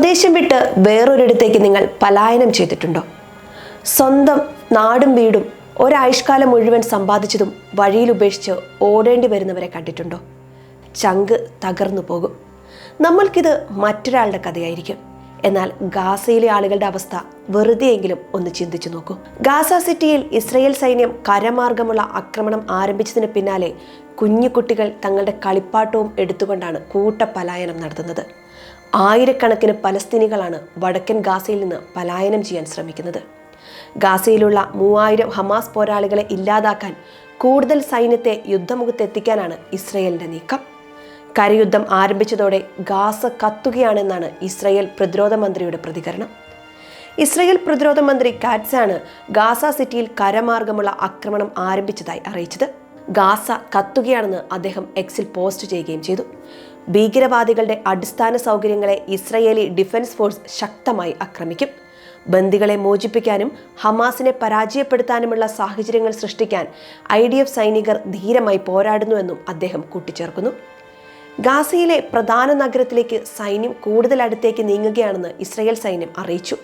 സ്വദേശം വിട്ട് വേറൊരിടത്തേക്ക് നിങ്ങൾ പലായനം ചെയ്തിട്ടുണ്ടോ? സ്വന്തം നാടും വീടും ഒരായുഷ്കാലം മുഴുവൻ സമ്പാദിച്ചതും വഴിയിൽ ഉപേക്ഷിച്ച് ഓടേണ്ടി വരുന്നവരെ കണ്ടിട്ടുണ്ടോ? ചങ്ക് തകർന്നു പോകും. നമ്മൾക്കിത് മറ്റൊരാളുടെ കഥയായിരിക്കും. എന്നാൽ ഗാസയിലെ ആളുകളുടെ അവസ്ഥ വെറുതെയെങ്കിലും ഒന്ന് ചിന്തിച്ചു നോക്കൂ. ഗാസ സിറ്റിയിൽ ഇസ്രയേൽ സൈന്യം കരമാർഗമുള്ള ആക്രമണം ആരംഭിച്ചതിന് പിന്നാലെ കുഞ്ഞു കുട്ടികൾ തങ്ങളുടെ കളിപ്പാട്ടവും എടുത്തുകൊണ്ടാണ് കൂട്ടപലായനം നടത്തുന്നത്. ആയിരക്കണക്കിന് പലസ്തീനികളാണ് വടക്കൻ ഗാസയിൽ നിന്ന് പലായനം ചെയ്യാൻ ശ്രമിക്കുന്നത്. ഗാസയിലുള്ള മൂവായിരം ഹമാസ് പോരാളികളെ ഇല്ലാതാക്കാൻ കൂടുതൽ സൈന്യത്തെ യുദ്ധമുഖത്തെത്തിക്കാനാണ് ഇസ്രയേലിന്റെ നീക്കം. കരയുദ്ധം ആരംഭിച്ചതോടെ ഗാസ കത്തുകയാണെന്നാണ് ഇസ്രയേൽ പ്രതിരോധ മന്ത്രിയുടെ പ്രതികരണം. ഇസ്രയേൽ പ്രതിരോധ മന്ത്രി കാറ്റ്സാണ് ഗാസ സിറ്റിയിൽ കരമാർഗമുള്ള ആക്രമണം ആരംഭിച്ചതായി അറിയിച്ചത്. ഗാസ കത്തുകയാണെന്ന് അദ്ദേഹം എക്സിൽ പോസ്റ്റ് ചെയ്യുകയും ചെയ്തു. ഭീകരവാദികളുടെ അടിസ്ഥാന സൗകര്യങ്ങളെ ഇസ്രയേലി ഡിഫൻസ് ഫോഴ്സ് ശക്തമായി ആക്രമിക്കും. ബന്ദികളെ മോചിപ്പിക്കാനും ഹമാസിനെ പരാജയപ്പെടുത്താനുമുള്ള സാഹചര്യങ്ങൾ സൃഷ്ടിക്കാൻ ഐ സൈനികർ ധീരമായി പോരാടുന്നുവെന്നും അദ്ദേഹം കൂട്ടിച്ചേർക്കുന്നു. ഗാസയിലെ പ്രധാന നഗരത്തിലേക്ക് സൈന്യം കൂടുതൽ അടുത്തേക്ക് നീങ്ങുകയാണെന്ന് ഇസ്രയേൽ സൈന്യം അറിയിച്ചു.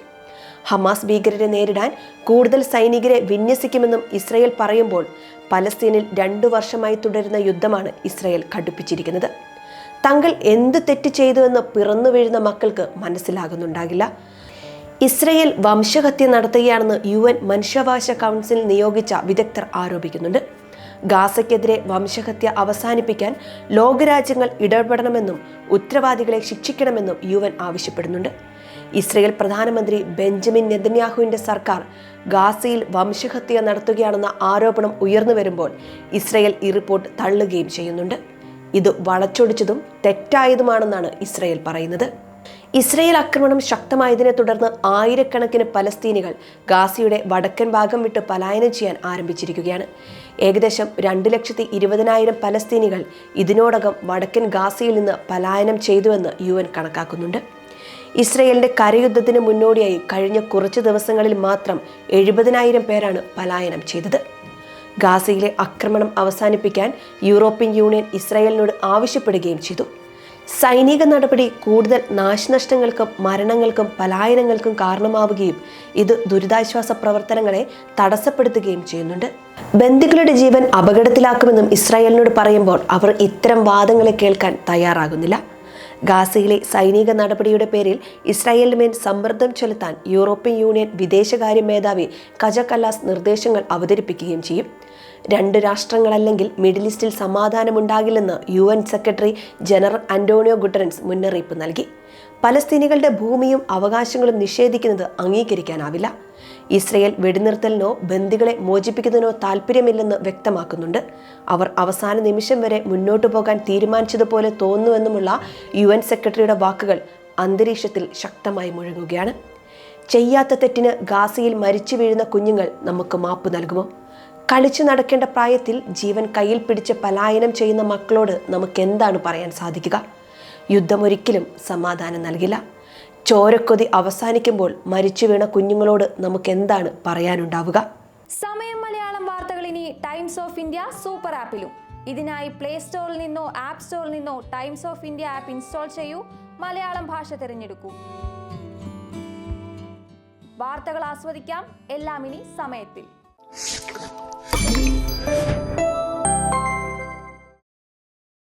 ഹമാസ് ഭീകരരെ നേരിടാൻ കൂടുതൽ സൈനികരെ വിന്യസിക്കുമെന്നും ഇസ്രയേൽ പറയുമ്പോൾ പലസ്തീനിൽ രണ്ടു വർഷമായി തുടരുന്ന യുദ്ധമാണ് ഇസ്രയേൽ ഘടിപ്പിച്ചിരിക്കുന്നത്. തങ്ങൾ എന്ത് തെറ്റ് ചെയ്തുവെന്ന് പിറന്നു വീഴുന്ന മക്കൾക്ക് മനസ്സിലാകുന്നുണ്ടാകില്ല. ഇസ്രയേൽ വംശഹത്യ നടത്തുകയാണെന്ന് യു എൻ മനുഷ്യാവകാശ കൗൺസിൽ നിയോഗിച്ച വിദഗ്ധർ ആരോപിക്കുന്നുണ്ട്. ഗാസയ്ക്കെതിരെ വംശഹത്യ അവസാനിപ്പിക്കാൻ ലോകരാജ്യങ്ങൾ ഇടപെടണമെന്നും ഉത്തരവാദികളെ ശിക്ഷിക്കണമെന്നും യു എൻ ആവശ്യപ്പെടുന്നുണ്ട്. ഇസ്രയേൽ പ്രധാനമന്ത്രി ബെഞ്ചമിൻ നെതന്യാഹുവിന്റെ സർക്കാർ ഗാസയിൽ വംശഹത്യ നടത്തുകയാണെന്ന ആരോപണം ഉയർന്നു വരുമ്പോൾ ഇസ്രയേൽ ഈ റിപ്പോർട്ട് തള്ളുകയും ചെയ്യുന്നുണ്ട്. ഇത് വളച്ചൊടിച്ചതും തെറ്റായതുമാണെന്നാണ് ഇസ്രയേൽ പറയുന്നത്. ഇസ്രയേൽ ആക്രമണം ശക്തമായതിനെ തുടർന്ന് ആയിരക്കണക്കിന് പലസ്തീനികൾ ഗാസയുടെ വടക്കൻ ഭാഗം വിട്ട് പലായനം ചെയ്യാൻ ആരംഭിച്ചിരിക്കുകയാണ്. ഏകദേശം രണ്ട് ലക്ഷത്തി ഇരുപതിനായിരം പലസ്തീനികൾ ഇതിനോടകം വടക്കൻ ഗാസയിൽ നിന്ന് പലായനം ചെയ്തുവെന്ന് യു എൻ കണക്കാക്കുന്നുണ്ട്. ഇസ്രയേലിന്റെ കരയുദ്ധത്തിന് മുന്നോടിയായി കഴിഞ്ഞ കുറച്ച് ദിവസങ്ങളിൽ മാത്രം എഴുപതിനായിരം പേരാണ് പലായനം ചെയ്തത്. ഗാസയിലെ ആക്രമണം അവസാനിപ്പിക്കാൻ യൂറോപ്യൻ യൂണിയൻ ഇസ്രയേലിനോട് ആവശ്യപ്പെടുകയും ചെയ്തു. സൈനിക നടപടി കൂടുതൽ നാശനഷ്ടങ്ങൾക്കും മരണങ്ങൾക്കും പലായനങ്ങൾക്കും കാരണമാവുകയും ഇത് ദുരിതാശ്വാസ പ്രവർത്തനങ്ങളെ തടസ്സപ്പെടുത്തുകയും ചെയ്യുന്നുണ്ട്. ബന്ദികളുടെ ജീവൻ അപകടത്തിലാക്കുമെന്നും ഇസ്രായേലിനോട് പറയുമ്പോൾ അവർ ഇത്തരം വാദങ്ങളെ കേൾക്കാൻ തയ്യാറാകുന്നില്ല. ഗാസയിലെ സൈനിക നടപടിയുടെ പേരിൽ ഇസ്രായേലിന് മേൽ സമ്മർദ്ദം ചെലുത്താൻ യൂറോപ്യൻ യൂണിയൻ വിദേശകാര്യ മേധാവി കജ കല്ലാസ് നിർദ്ദേശങ്ങൾ അവതരിപ്പിക്കുകയും ചെയ്യും. രണ്ട് രാഷ്ട്രങ്ങളല്ലെങ്കിൽ മിഡിൽ ഈസ്റ്റിൽ സമാധാനമുണ്ടാകില്ലെന്ന് U N secretary general Antonio Guterres മുന്നറിയിപ്പ് നൽകി. പലസ്തീനികളുടെ ഭൂമിയും അവകാശങ്ങളും നിഷേധിക്കുന്നത് അംഗീകരിക്കാനാവില്ല. ഇസ്രയേൽ വെടിനിർത്തലിനോ ബന്ദികളെ മോചിപ്പിക്കുന്നതിനോ താല്പര്യമില്ലെന്ന് വ്യക്തമാക്കുന്നുണ്ട്. അവർ അവസാന നിമിഷം വരെ മുന്നോട്ടു പോകാൻ തീരുമാനിച്ചതുപോലെ തോന്നുമെന്നുമുള്ള യു എൻ സെക്രട്ടറിയുടെ വാക്കുകൾ അന്തരീക്ഷത്തിൽ ശക്തമായി മുഴങ്ങുകയാണ്. ചെയ്യാത്ത തെറ്റിന് ഗാസയിൽ മരിച്ചു വീഴുന്ന കുഞ്ഞുങ്ങൾ നമുക്ക് മാപ്പ് നൽകുമോ? കളിച്ചു നടക്കേണ്ട പ്രായത്തിൽ ജീവൻ കയ്യിൽ പിടിച്ച് പലായനം ചെയ്യുന്ന മക്കളോട് നമുക്ക് എന്താണ് പറയാൻ സാധിക്കുക? യുദ്ധം ഒരിക്കലും സമാധാനം നൽകില്ല. ചോരക്കൊതി അവസാനിക്കുമ്പോൾ മരിച്ചു വീണ കുഞ്ഞുങ്ങളോട് നമുക്ക് എന്താണ് പറയാനുണ്ടാവുക? സമയം മലയാളം വാർത്തകൾ ഇനി ടൈംസ് ഓഫ് ഇന്ത്യ സൂപ്പർ ആപ്പിലും. ഇതിനായി പ്ലേ സ്റ്റോറിൽ നിന്നോ ആപ്പ് സ്റ്റോറിൽ നിന്നോ Times of India app install ചെയ്യൂ. മലയാളം ഭാഷ തിരഞ്ഞെടുക്കൂ. വാർത്തകൾ ആസ്വദിക്കാം. എല്ലാം ഇനി സമയത്തിൽ. 嘶。